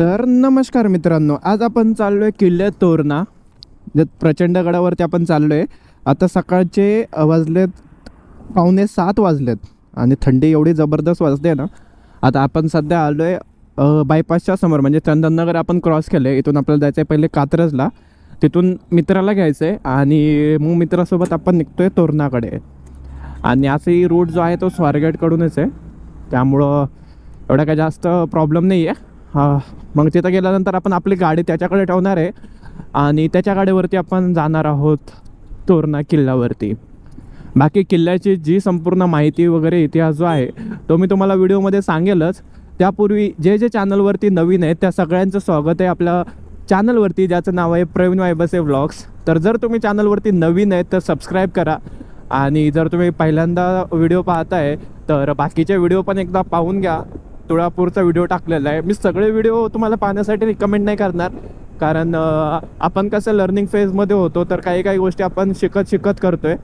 तर नमस्कार मित्रांनो आज आपण चाललो आहे किल्ले तोरणा. प्रचंड गडावरती आपण चाललो आहे आता सकाळचे वाजलेत पावणे सात वाजलेत. आणि थंडी एवढी जबरदस्त वाजते ना. आता आपण सध्या आलो आहे बायपासच्या समोर. म्हणजे चंदननगर आपण क्रॉस केलं आहे इथून आपल्याला जायचं आहे पहिले कात्रजला. तिथून मित्राला घ्यायचं आहे आणि मग मित्रासोबत आपण निघतो आहे तोरणाकडे. आणि असंही रूट जो आहे तो स्वारगेटकडूनच आहे. त्यामुळं एवढा काही जास्त प्रॉब्लेम नाही आहे हां मग तिथं गेल्यानंतर आपण आपली गाडी त्याच्याकडे ठेवणार आहे. आणि त्याच्या गाडीवरती आपण जाणार आहोत तोरणा किल्ल्यावरती. बाकी किल्ल्याची जी संपूर्ण माहिती वगैरे इतिहास जो आहे तो मी तुम्हाला व्हिडिओमध्ये सांगेलच. त्यापूर्वी जे जे चॅनलवरती नवीन आहेत त्या सगळ्यांचं स्वागत आहे आपल्या चॅनलवरती ज्याचं नाव आहे प्रवीण वायबसे व्लॉग्स. तर जर तुम्ही चॅनलवरती नवीन आहेत तर सबस्क्राईब करा. आणि जर तुम्ही पहिल्यांदा व्हिडिओ पाहताय तर बाकीचे व्हिडिओ पण एकदा पाहून घ्या. तुळापूरचा व्हिडिओ टाकलेला आहे. मी सगळे व्हिडिओ तुम्हाला पाहण्यासाठी रिकमेंड नाही करणार. कारण आपण कसं लर्निंग फेजमध्ये होतो तर काही काही गोष्टी आपण शिकत शिकत करतोय.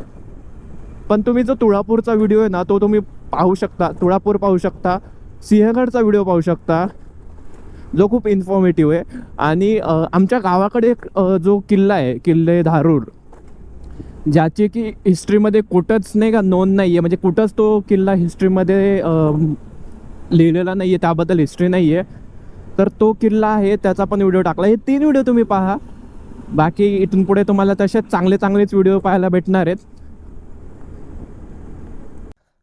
पण तुम्ही जो तुळापूरचा व्हिडिओ आहे ना तो तुम्ही पाहू शकता. तुळापूर पाहू शकता. सिंहगडचा व्हिडिओ पाहू शकता. जो खूप इन्फॉर्मेटिव्ह आहे. आणि आमच्या गावाकडे एक जो किल्ला आहे किल्ले धारूर ज्याची की हिस्ट्रीमध्ये कुठंच नाही का नोंद नाही आहे म्हणजे कुठंच तो किल्ला हिस्ट्रीमध्ये लिहिलेला नाही आहे त्याबद्दल हिस्ट्री नाही आहे तर तो किल्ला आहे त्याचा पण व्हिडिओ टाकला. हे तीन व्हिडिओ तुम्ही पहा. बाकी इथून पुढे तुम्हाला तसेच चांगले चांगलेच व्हिडिओ पाहायला भेटणार आहेत.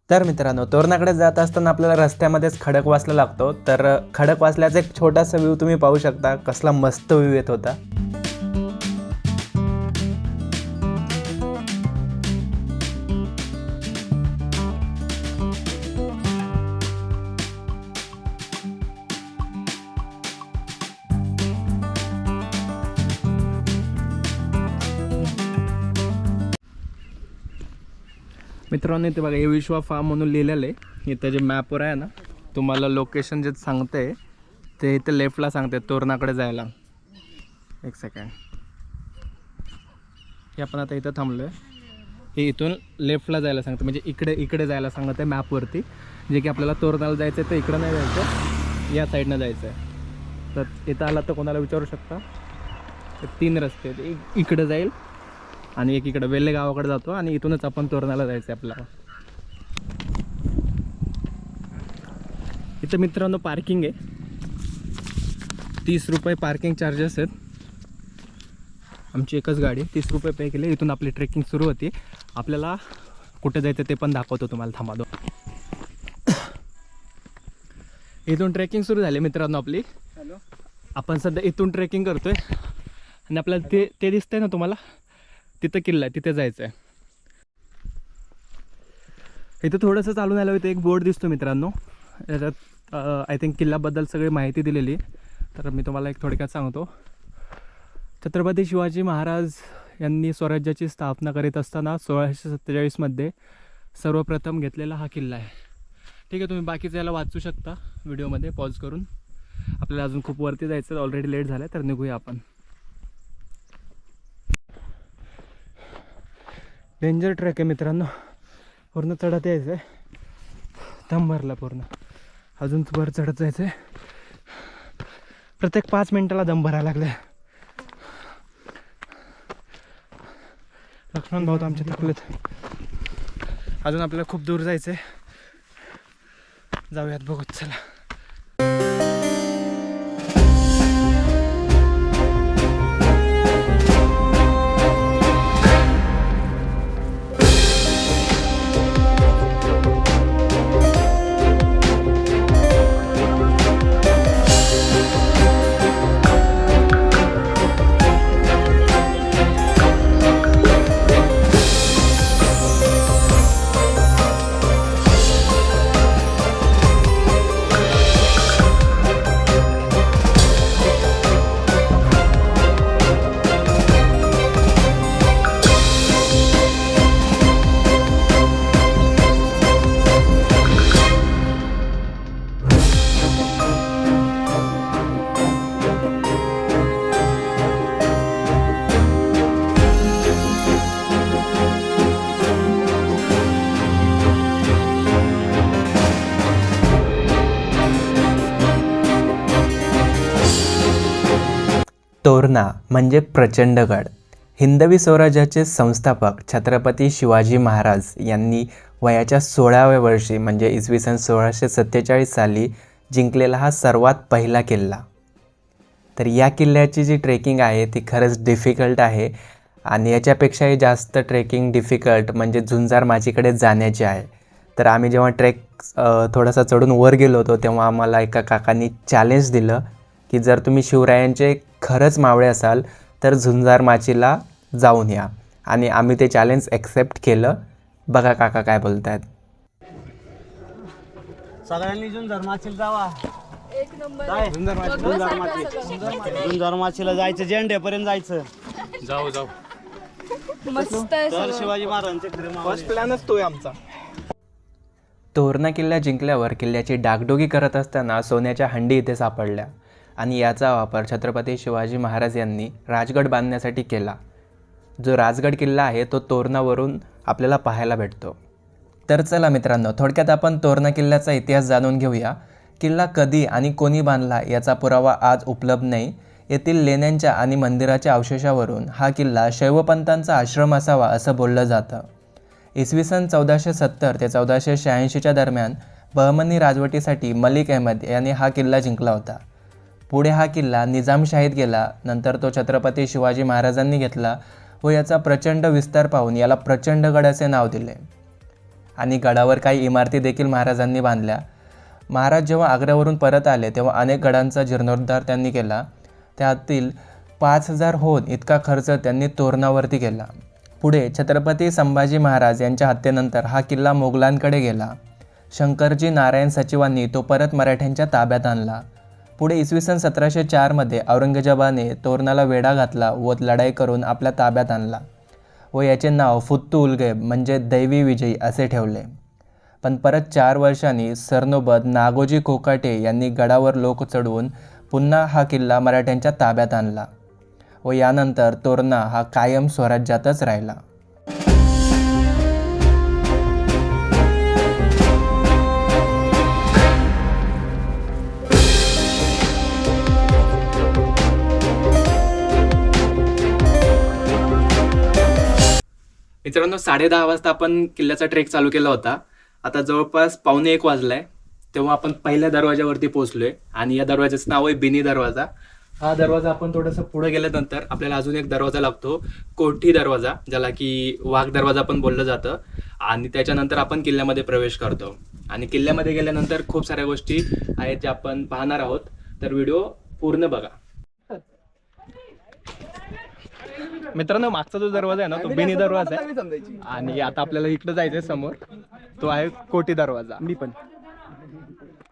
तर मित्रांनो तोरणाकडे जात असताना आपल्याला रस्त्यामध्येच खडक वाचला लागतो. तर खडक वाचल्याचा एक छोटासा व्ह्यू तुम्ही पाहू शकता कसला मस्त व्ह्यू येत होता. मित्रांनो इथे बघा हे विश्वा फार्म म्हणून लिहिलेलं आहे. इथं जे मॅपवर आहे ना तुम्हाला लोकेशन जे सांगते ते इथे लेफ्टला सांगते तोरणाकडे जायला. एक सेकंड हे आपण आता इथं थांबलो आहे हे इथून लेफ्टला जायला सांगते म्हणजे इकडे इकडे जायला सांगत आहे मॅपवरती जे की आपल्याला तोरणाला जायचं आहे तर इकडं नाही जायचं या साईडनं जायचं आहे तर इथं आला तर कोणाला विचारू शकता? तर तीन रस्ते आहेत. एक इकडं जाईल आणि एक इकडं वेल्हे गावाकडे जातो आणि इथूनच आपण तोरणाला जायचं आहे आपल्याला. इथं मित्रांनो पार्किंग आहे. तीस रुपये पार्किंग चार्जेस आहेत. आमची एकच गाडी तीस रुपये पे केले. इथून आपली ट्रेकिंग सुरू होती. आपल्याला कुठे जायचं ते पण दाखवतो तुम्हाला. थांबा दो इथून ट्रेकिंग सुरू झाली मित्रांनो आपली. हॅलो. आपण सध्या इथून ट्रेकिंग करतोय. आणि आपल्याला ते ते दिसतंय ना तुम्हाला? तिथं किल्ला आहे तिथे जायचं आहे इथं थोडंसं चालून आलं होतं एक बोर्ड दिसतो मित्रांनो. याच्यात आय थिंक किल्ल्याबद्दल सगळी माहिती दिलेली. तर मी तुम्हाला एक थोडक्यात सांगतो. छत्रपती शिवाजी महाराज यांनी स्वराज्याची स्थापना करीत असताना सोळाशे सत्तेचाळीसमध्ये सर्वप्रथम घेतलेला हा किल्ला आहे. ठीक आहे तुम्ही बाकीचं याला वाचू शकता. व्हिडिओमध्ये पॉज करून. आपल्याला अजून खूप वरती जायचं ऑलरेडी लेट झालं तर निघूया आपण. डेंजर ट्रॅक आहे मित्रांनो. पूर्ण चढत यायचं आहे दम भरला पूर्ण. अजून वर चढत जायचं आहे प्रत्येक पाच मिनिटाला दम भरायला लागला लक्ष्मण भाऊ तर आमचे थकलेत अजून आपल्याला खूप दूर जायचं आहे जाऊयात बघूत चला. तोरणा म्हणजे प्रचंडगड हिंदवी स्वराज्याचे संस्थापक छत्रपती शिवाजी महाराज यांनी वयाच्या सोळाव्या वर्षी म्हणजे इसवी सन सोळाशे सत्तेचाळीस साली जिंकलेला हा सर्वात पहिला किल्ला. तर या किल्ल्याची जी ट्रेकिंग आहे ती खरंच डिफिकल्ट आहे आणि याच्यापेक्षाही जास्त ट्रेकिंग डिफिकल्ट म्हणजे झुंजार माझीकडे जाण्याची आहे. तर आम्ही जेव्हा ट्रेक थोडासा चढून वर गेलो होतो तेव्हा आम्हाला एका काकांनी चॅलेंज दिलं. की जर तुम्ही शिवरायांचे खरंच मावळे असाल तर झुंजार माचीला जाऊन या. आणि आम्ही ते चॅलेंज ॲक्सेप्ट केलं. बघा काका काय बोलत आहेत सगळ्यांनी झुंजार माचीला जावा. एक नंबर काय? झुंजार बघण्यासारखं माची सगळं. झुंजार माचीला. जायचं झेंड्यापर्यंत जायचं. मस्त आहे तर सगळं. शिवाजी महाराजांचे खरे मावळे. प्लॅनच तो आमचा. तोरणा किल्ला जिंकल्यावर किल्ल्याची डागडोगी करत असताना सोन्याच्या हंडी इथे सापडल्या. आणि याचा वापर छत्रपती शिवाजी महाराज यांनी राजगड बांधण्यासाठी केला. जो राजगड किल्ला आहे तो तोरणावरून आपल्याला पाहायला भेटतो. तर चला मित्रांनो थोडक्यात आपण तोरणा किल्ल्याचा इतिहास जाणून घेऊया. किल्ला कधी आणि कोणी बांधला याचा पुरावा आज उपलब्ध नाही. येथील लेण्यांच्या आणि मंदिराच्या अवशेषावरून हा किल्ला शैवपंतांचा आश्रम असावा असं बोललं जातं. इसवी सन चौदाशे सत्तर ते चौदाशे शहाऐंशीच्या दरम्यान बहमनी राजवटीसाठी मलिक अहमद यांनी हा किल्ला जिंकला होता. पुढे हा किल्ला निजामशाहीत गेला नंतर तो छत्रपती शिवाजी महाराजांनी घेतला व याचा प्रचंड विस्तार पाहून याला प्रचंडगड असे नाव दिले. आणि गडावर काही इमारती देखील महाराजांनी बांधल्या. महाराज जेव्हा आग्र्यावरून परत आले तेव्हा अनेक गडांचा जीर्णोद्धार त्यांनी केला. त्यातील पाच हजार होन इतका खर्च त्यांनी तोरणावरती केला. पुढे छत्रपती संभाजी महाराज यांच्या हत्येनंतर हा किल्ला मोगलांकडे गेला. शंकरजी नारायण सचिवांनी तो परत मराठ्यांच्या ताब्यात आणला. पुढे इसवी सन सतराशे चारमध्ये औरंगजेबाने तोरणाला वेढा घातला व लढाई करून आपल्या ताब्यात आणला व याचे नाव फुत्तू उलगेब म्हणजे दैवी विजयी असे ठेवले. पण परत चार वर्षांनी सरनोबत नागोजी कोकाटे यांनी गडावर लोक चढवून पुन्हा हा किल्ला मराठ्यांच्या ताब्यात आणला व यानंतर तोरणा हा कायम स्वराज्यातच राहिला. मित्रांनो साडे दहा वाजता आपण किल्ल्याचा ट्रेक चालू केला होता. आता जवळपास पावणे एक वाजलाय. तेव्हा आपण पहिल्या दरवाजावरती पोहोचलोय. आणि या दरवाजाचं नाव आहे बिनी दरवाजा. हा दरवाजा आपण थोडंसं पुढे गेल्यानंतर आपल्याला अजून एक दरवाजा लागतो. कोठी दरवाजा ज्याला की वाघ दरवाजा पण बोललं जातं. आणि त्याच्यानंतर आपण किल्ल्यामध्ये प्रवेश करतो. आणि किल्ल्यामध्ये गेल्यानंतर खूप साऱ्या गोष्टी आहेत ज्या आपण पाहणार आहोत. तर व्हिडिओ पूर्ण बघा. मित्रांनो मागचा जो दरवाजा आहे ना तो बेनी दरवाजा आहे. आणि आता आपल्याला इकडे जायचंय समोर. तो आहे कोटी दरवाजा. मी पण.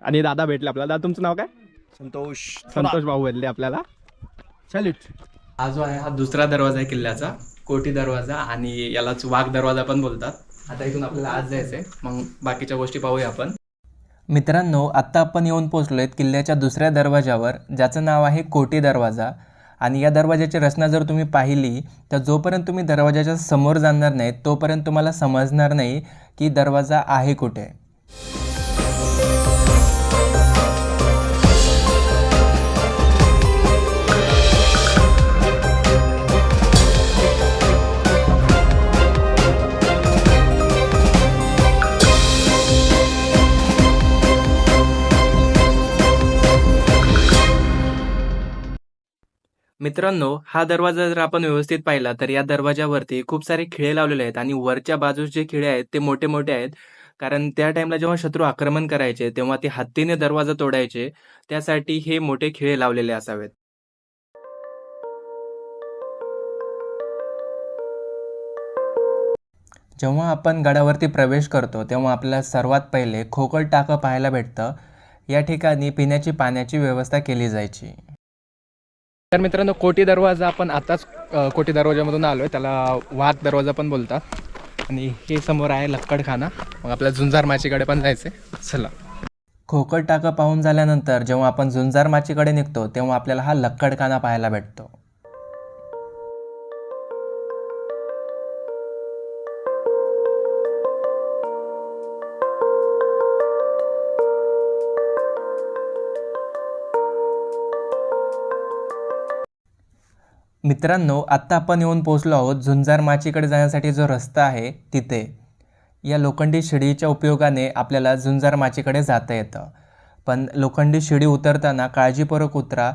आणि दादा भेटले आपल्याला. दादा तुमचं नाव काय? संतोष. संतोष भाऊ भेटले आपल्याला. सॅल्यूट हा जो आहे हा दुसरा दरवाजा आहे किल्ल्याचा. कोटी दरवाजा आणि यालाच वाघ दरवाजा पण बोलतात. आता इथून आपल्याला आज जायचंय. मग बाकीच्या गोष्टी पाहूया आपण. मित्रांनो आत्ता आपण येऊन पोहोचलोय किल्ल्याच्या दुसऱ्या दरवाजावर ज्याचं नाव आहे कोटी दरवाजा. आणि या दरवाजाची रचना जर तुम्ही पाहिली तर जोपर्यंत तुम्ही दरवाजाच्या समोर जाणार नाही तोपर्यंत तुम्हाला समजणार नाही की दरवाजा आहे कुठे. मित्रांनो हा दरवाजा जर आपण व्यवस्थित पाहिला तर या दरवाजावरती खूप सारे खिळे लावलेले आहेत आणि वरच्या बाजूस जे खिळे आहेत ते मोठे मोठे आहेत. कारण त्या टाइमला जेव्हा शत्रू आक्रमण करायचे तेव्हा ते हत्तीने दरवाजा तोडायचे. त्यासाठी हे मोठे खिळे लावलेले असावेत. जेव्हा आपण गडावरती प्रवेश करतो तेव्हा आपल्याला सर्वात पहिले खोकळ टाकं पाहायला भेटतं. या ठिकाणी पिण्याची पाण्याची व्यवस्था केली जायची. तर मित्रांनो कोटी दरवाजा आपण आताच कोटी दरवाजामधून आलो आहे त्याला वाघ दरवाजा पण बोलतात. आणि हे समोर आहे लक्कडखाना. मग आपल्या झुंजार माचीकडे पण जायचं आहे चला. खोकड टाकं पाहून झाल्यानंतर जेव्हा आपण झुंजार माचीकडे निघतो तेव्हा आपल्याला हा लक्कडखाना पाहायला भेटतो. मित्रांनो आत्ता आपण येऊन पोचलो आहोत झुंजार माचीकडे जाण्यासाठी जो रस्ता आहे तिथे. या लोखंडी शिडीच्या उपयोगाने आपल्याला झुंजार माचीकडे जाता येतं. पण लोखंडी शिडी उतरताना काळजीपूर्वक उतरा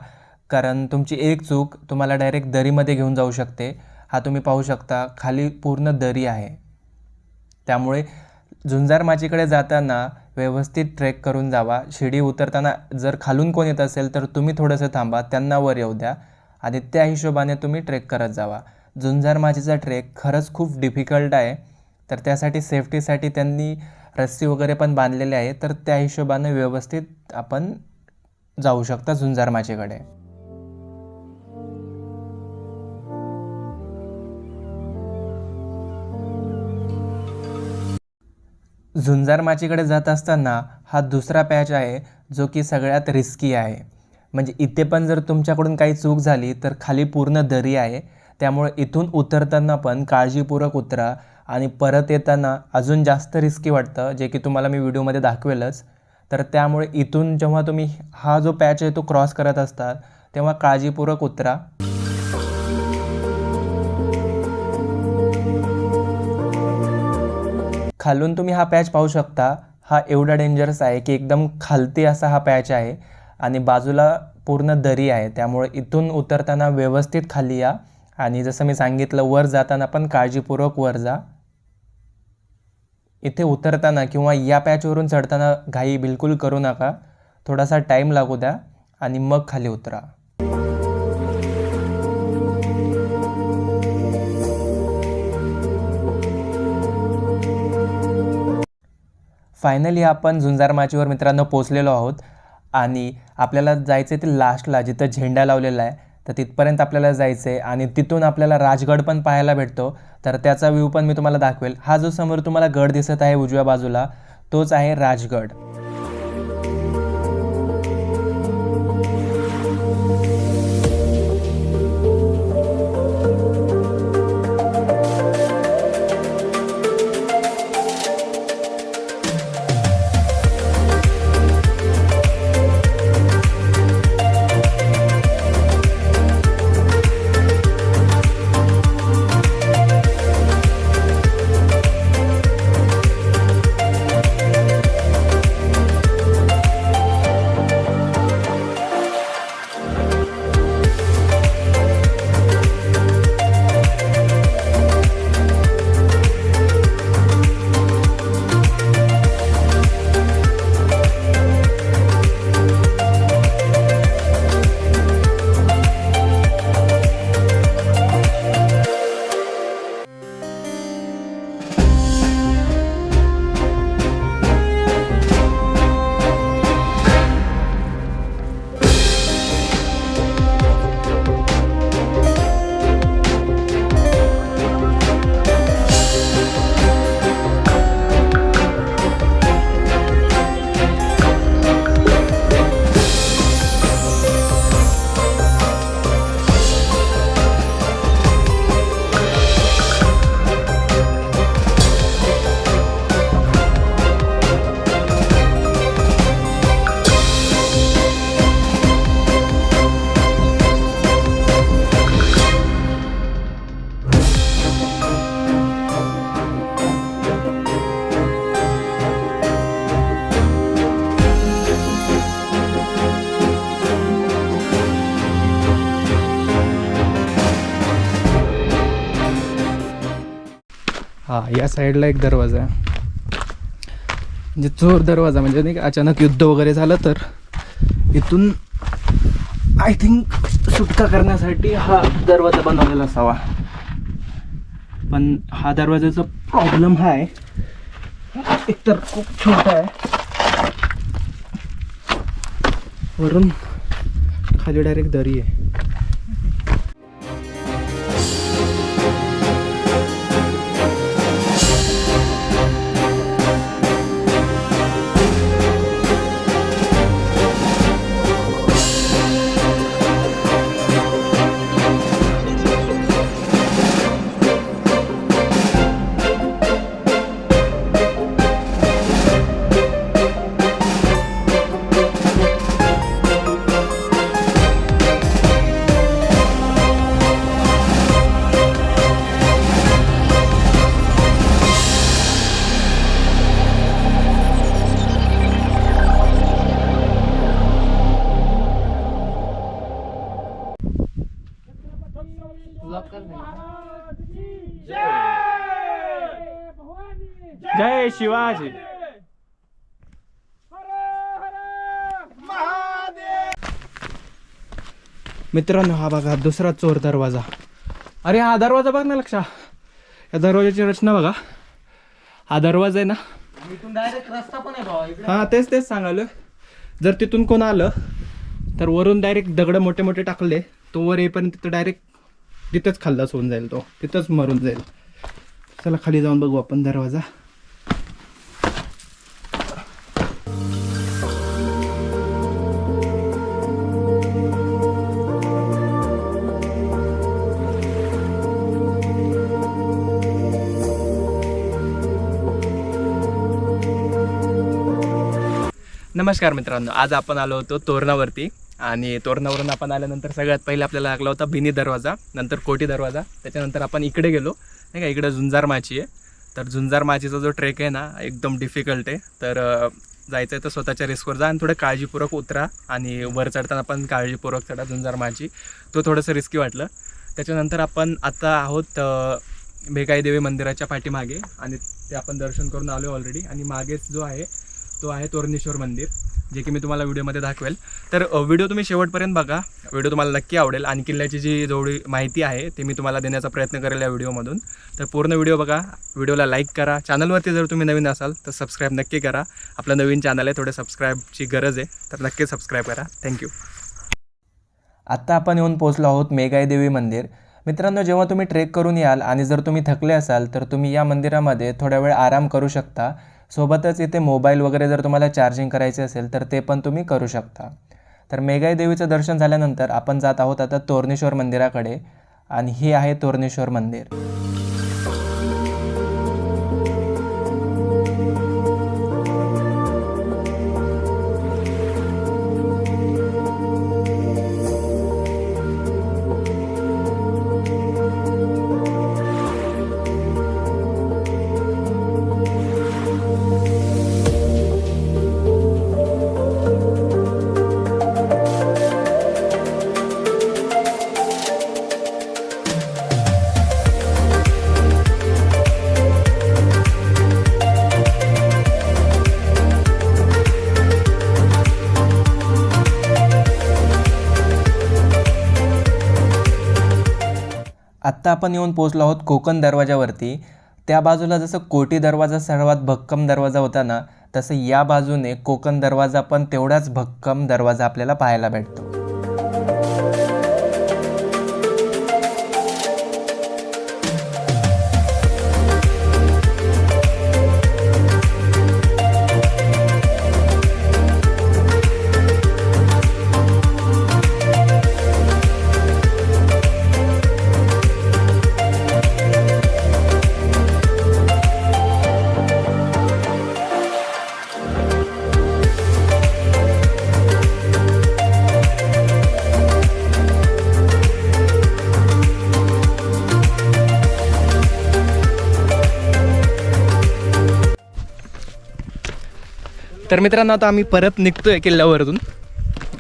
कारण तुमची एक चूक तुम्हाला डायरेक्ट दरीमध्ये घेऊन जाऊ शकते. हा तुम्ही पाहू शकता खाली पूर्ण दरी आहे. त्यामुळे झुंजार माचीकडे जाताना व्यवस्थित ट्रेक करून जावा. शिडी उतरताना जर खालून कोण येत असेल तर तुम्ही थोडंसं थांबा त्यांना वर येऊ द्या. आणि त्या हिशोबाने तुम्ही ट्रेक करत जावा. झुंजार माझीचा ट्रेक खरंच खूप डिफिकल्ट आहे. तर त्यासाठी सेफ्टीसाठी त्यांनी रस्सी वगैरे पण बांधलेले आहे. तर त्या हिशोबाने व्यवस्थित आपण जाऊ शकता झुंजार माझेकडे झुंजार माचीकडे जात असताना हा दुसरा पॅच आहे जो की सगळ्यात रिस्की आहे. म्हणजे इथे पण जर तुमच्याकडून काही चूक झाली तर खाली पूर्ण दरी आहे. त्यामुळे इथून उतरताना पण काळजीपूर्वक उतरा आणि परत येताना अजून जास्त रिस्की वाटतं जे की तुम्हाला मी व्हिडिओमध्ये दाखवेलच. तर त्यामुळे इथून जेव्हा तुम्ही हा जो पॅच आहे तो क्रॉस करत असतात तेव्हा काळजीपूर्वक उतरा. खालून तुम्ही हा पॅच पाहू शकता. हा एवढा डेंजरस आहे की एकदम खालती असा हा पॅच आहे. आणि बाजूला पूर्ण दरी आहे त्यामुळे इथून उतरताना व्यवस्थित खाली या. आणि जसं मी सांगितलं वर जाताना पण काळजीपूर्वक वर जा. इथे उतरताना किंवा या पॅचवरून चढताना घाई बिलकुल करू नका. थोडासा टाईम लागू द्या आणि मग खाली उतरा. फायनली आपण झुंजार माचीवर मित्रांनो पोचलेलो आहोत. आणि आपल्याला जायचं आहे ते लास्टला जिथं झेंडा लावलेला आहे तर तिथपर्यंत आपल्याला जायचं आहे आणि तिथून आपल्याला राजगड पण पाहायला भेटतो. तर त्याचा व्ह्यू पण मी तुम्हाला दाखवेल. हा जो समोर तुम्हाला गड दिसत आहे उजव्या बाजूला तोच आहे राजगड. हा या साईडला एक दरवाजा आहे. म्हणजे चोर दरवाजा म्हणजे नाही का अचानक युद्ध वगैरे झालं तर इथून आय थिंक सुटका करण्यासाठी हा दरवाजा बनवलेला असावा. पण हा दरवाजाचा प्रॉब्लेम हा आहे. एकतर खूप छोटा आहे. वरून खाली डायरेक्ट दरी आहे. शिवाजी. मित्रांनो हा बघा दुसरा चोर दरवाजा. अरे हा दरवाजा बघ ना लक्षा या दरवाजाची रचना बघा. हा दरवाजा आहे ना. हा तेच तेच सांगाल जर तिथून कोण आलं तर वरून डायरेक्ट दगड मोठे मोठे टाकले तो वर येईपर्यंत तिथं डायरेक्ट तिथंच खाल्लाच होऊन जाईल तो. तिथंच मरून जाईल. चला खाली जाऊन बघू आपण दरवाजा. नमस्कार मित्रांनो आज आपण आलो होतो तोरणावरती आणि तोरणावरून आपण आल्यानंतर सगळ्यात पहिले आपल्याला लागला होता बिनी दरवाजा नंतर कोटी दरवाजा त्याच्यानंतर आपण इकडे गेलो नाही का? इकडे झुंजार माची आहे. तर झुंजार माचीचा जो ट्रेक आहे ना एकदम डिफिकल्ट आहे. तर जायचं आहे तर स्वतःच्या रिस्कवर जा आणि थोडं काळजीपूर्वक उतरा आणि वर चढताना पण काळजीपूर्वक चढा झुंजार माची. तो थोडंसं रिस्की वाटलं. त्याच्यानंतर आपण आता आहोत भेकाई देवी मंदिराच्या पाठीमागे आणि ते आपण दर्शन करून आलो ऑलरेडी आणि मागेच जो आहे तो आहे तोरणेश्वर मंदिर जे की मी तुम्हाला व्हिडिओमध्ये दाखवेल. तर व्हिडिओ तुम्ही शेवटपर्यंत बघा. व्हिडिओ तुम्हाला नक्की आवडेल. आणि किल्ल्याची जी जेवढी माहिती आहे ती मी तुम्हाला देण्याचा प्रयत्न करेल या व्हिडिओमधून. तर पूर्ण व्हिडिओ बघा. व्हिडिओला लाईक करा. चॅनलवरती जर तुम्ही नवीन असाल तर सबस्क्राईब नक्की करा. आपलं नवीन चॅनल आहे थोडं सबस्क्राईबची गरज आहे तर नक्की सबस्क्राईब करा. थँक्यू आत्ता आपण येऊन पोचलो आहोत मेघाई देवी मंदिर. मित्रांनो जेव्हा तुम्ही ट्रेक करून याल आणि जर तुम्ही थकले असाल तर तुम्ही या मंदिरामध्ये थोड्या वेळ आराम करू शकता. सोबतच इथे मोबाईल वगैरे जर तुम्हाला चार्जिंग करायचे असेल तर ते पण तुम्ही करू शकता. तर मेघाई देवीचं दर्शन झाल्यानंतर आपण जात आहोत आता तोरणेश्वर मंदिराकडे. आणि हे आहे तोरणेश्वर मंदिर. आत्ता आपण येऊन पोचलो आहोत कोकण दरवाजावरती. त्या बाजूला जसं कोटी दरवाजा सर्वात भक्कम दरवाजा होता ना तसं या बाजूने कोकण दरवाजा पण तेवढाच भक्कम दरवाजा आपल्याला पाहायला भेटतो. तर मित्रांनो आता आम्ही परत निघतोय किल्ल्यावरून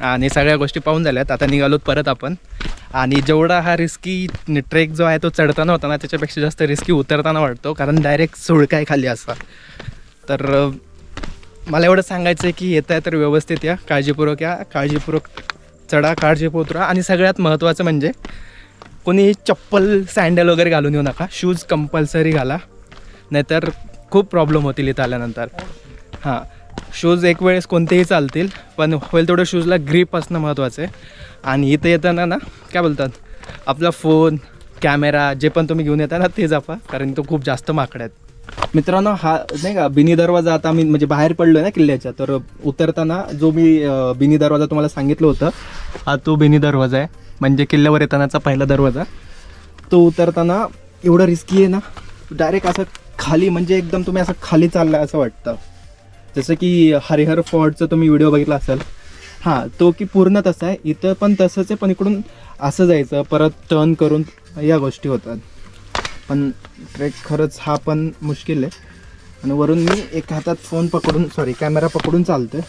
आणि सगळ्या गोष्टी पाहून झाल्यात. आता निघालोत परत आपण. आणि जेवढा हा रिस्की ट्रेक जो आहे तो चढताना होता ना त्याच्यापेक्षा जास्त रिस्की उतरताना वाटतो. कारण डायरेक्ट सुळकाय खाली असा. तर मला एवढं सांगायचं आहे की येत आहे तर व्यवस्थित या. काळजीपूर्वक या. काळजीपूर्वक चढा काळजीपूर्वक उतरा. आणि सगळ्यात महत्त्वाचं म्हणजे कोणी चप्पल सँडल वगैरे घालून येऊ नका. शूज कंपल्सरी घाला. नाहीतर खूप प्रॉब्लेम होतील इथं आल्यानंतर. हां. शूज एक वेळेस कोणतेही चालतील पण होईल तेवढं शूजला ग्रीप असणं महत्त्वाचं आहे. आणि इथं येताना ना काय बोलतात? आपला फोन कॅमेरा जे पण तुम्ही घेऊन येता ना ते जपा कारण तो खूप जास्त माकड आहेत. मित्रांनो हा नाही का बिनी दरवाजा आता मी म्हणजे बाहेर पडलो ना किल्ल्याच्या तर उतरताना जो मी बिनी दरवाजा तुम्हाला सांगितलं होतं हा तो बिनी दरवाजा आहे. म्हणजे किल्ल्यावर येतानाचा पहिला दरवाजा. तो उतरताना एवढं रिस्की आहे ना डायरेक्ट असं खाली म्हणजे एकदम तुम्ही असं खाली चालला असं वाटतं. जसं की हरिहर फोर्टचं तुम्ही व्हिडिओ बघितला असाल. हां तो की पूर्ण तसा आहे. इथं पण तसंच आहे पण इकडून असं जायचं परत टर्न करून या गोष्टी होतात. पण ट्रेक खरंच हा पण मुश्किल आहे. आणि वरून मी एक हातात फोन पकडून सॉरी कॅमेरा पकडून चालतोय.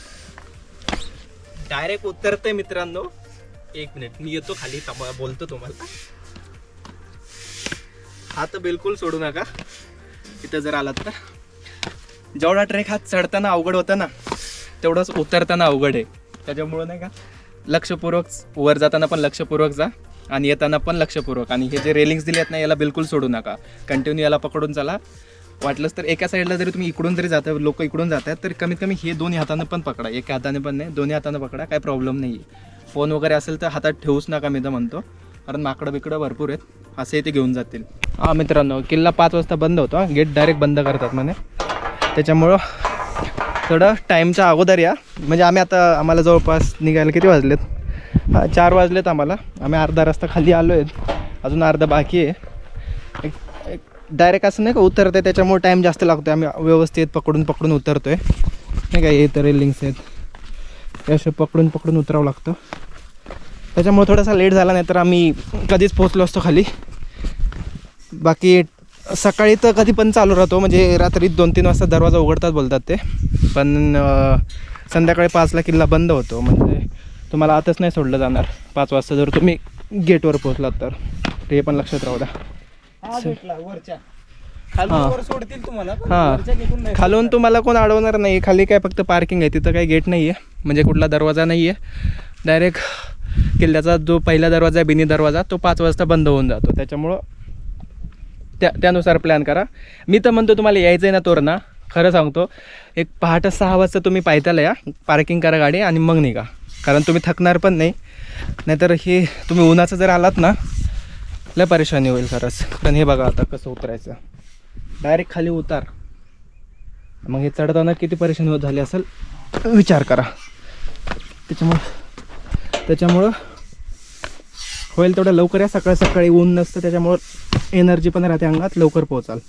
डायरेक्ट उतरतोय मित्रांनो. एक मिनिट मी येतो खाली बोलतो तुम्हाला. हा तर बिलकुल सोडू नका. इथं जर आलात तर. जेवढा ट्रेक हा चढताना अवघड होता ना तेवढंच उतरताना अवघड आहे. त्याच्यामुळं नाही का लक्षपूर्वक वर जाताना पण लक्षपूर्वक जा आणि येताना पण लक्षपूर्वक. आणि हे जे रेलिंग्स दिले आहेत ना याला बिलकुल सोडू नका. कंटिन्यू याला पकडून चला. वाटलंच तर एका साईडला जरी तुम्ही इकडून जरी जाता लोक इकडून जात आहेत तर कमीत कमी हे दोन्ही हातानं पण पकडा. एका हाताने पण नाही दोन्ही हातानं पकडा काय प्रॉब्लेम नाही आहे फोन वगैरे असेल तर हातात ठेवूच नका मी तर म्हणतो. कारण माकडं बिकडं भरपूर आहेत. असे ते घेऊन जातील. हां मित्रांनो किल्ला पाच वाजता बंद होतो गेट डायरेक्ट बंद करतात म्हणे. त्याच्यामुळं थोडं टाईमच्या अगोदर या. म्हणजे आम्ही आता आम्हाला जवळपास निघायला किती वाजलेत? हा चार वाजलेत आम्हाला. आम्ही अर्धा रस्ता खाली आलो आहेत अजून अर्धा बाकी आहे. एक एक डायरेक्ट असं नाही का उतरते त्याच्यामुळे टाईम जास्त लागतो आम्ही व्यवस्थित पकडून पकडून उतरतो आहे नाही का हे तर रेलिंग्स आहेत. हे असे पकडून पकडून उतरावं लागतं. त्याच्यामुळे थोडासा लेट झाला नाही तर आम्ही कधीच पोचलो असतो खाली. बाकी सकाळी तर कधी पण चालू राहतो म्हणजे रात्री दोन तीन वाजता दरवाजा उघडतात बोलतात ते. पण संध्याकाळी पाचला किल्ला बंद होतो म्हणजे तुम्हाला आताच नाही सोडलं जाणार. पाच वाजता जर तुम्ही गेटवर पोहोचलात तर. ते पण लक्षात राहू द्या. हा खालून तुम्हाला कोण अडवणार नाही. खाली काय फक्त पार्किंग आहे तिथं काही गेट नाही आहे म्हणजे कुठला दरवाजा नाही आहे डायरेक्ट किल्ल्याचा जो पहिला दरवाजा आहे बिनी दरवाजा तो पाच वाजता बंद होऊन जातो. त्याच्यामुळं त्या त्यानुसार प्लॅन करा. मी तर म्हणतो तुम्हाला यायचं आहे ना तोरणा. खरं सांगतो एक पहाटे सहा वाजता तुम्ही पायथ्याला या पार्किंग करा गाडी आणि मग निघा. कारण तुम्ही थकणार पण नाही. नाहीतर हे तुम्ही उन्हाचं जर आलात ना लय परेशानी होईल खरंच. पण हे बघा आता कसं उतरायचं. डायरेक्ट खाली उतार. मग हे चढताना किती परेशानी होत झाली असेल विचार करा. त्याच्यामुळं त्याच्यामुळं होईल तेवढं लवकर या. सकाळी सकाळी ऊन नसतं त्याच्यामुळं एनर्जी पण राहते अंगात लवकर पोहोचाल.